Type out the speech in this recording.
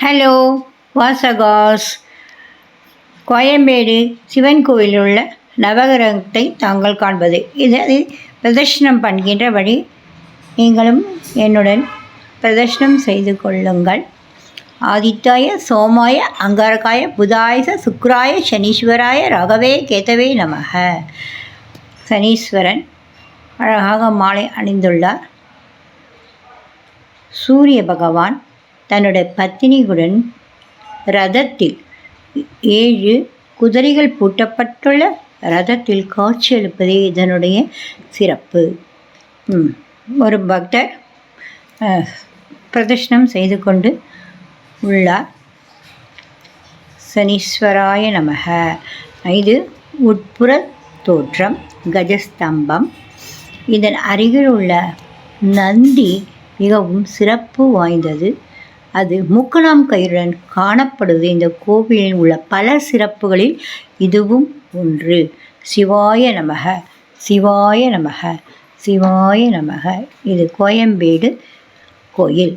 Hello வாசகாஸ். Koyambedu Sivan கோயிலில் உள்ள நவகிரகத்தை தாங்கள் காண்பது. இதை பிரதர்ஷனம் பண்ணுகின்ற வழி நீங்களும் என்னுடன் பிரதர்ஷனம் செய்து கொள்ளுங்கள். ஆதித்தாய சோமாய அங்காரகாய புதாயச சுக்ராய சனீஸ்வராய ரகவே கேதவே நமக. சனீஸ்வரன் அழகாக மாலை அணிந்துள்ளார். சூரிய பகவான் தன்னுடைய பத்தினியுடன் ரதத்தில் ஏழு குதிரைகள் பூட்டப்பட்டுள்ள ரதத்தில் காட்சியளிப்பதே இதனுடைய சிறப்பு. ஒரு பக்தர் பிரதர்ஷனம் செய்து கொண்டு உள்ளார். சனீஸ்வராய நமக. இது உட்புற தோற்றம் கஜஸ்தம்பம். இதன் அருகில் உள்ள நந்தி மிகவும் சிறப்பு வாய்ந்தது. அது முக்கணாம் கயிறுடன் காணப்படுவது. இந்த கோவிலில் உள்ள பல சிறப்புகளில் இதுவும் ஒன்று. சிவாய நமக சிவாய நமக சிவாய நமக. இது கோயம்பேடு கோயில்.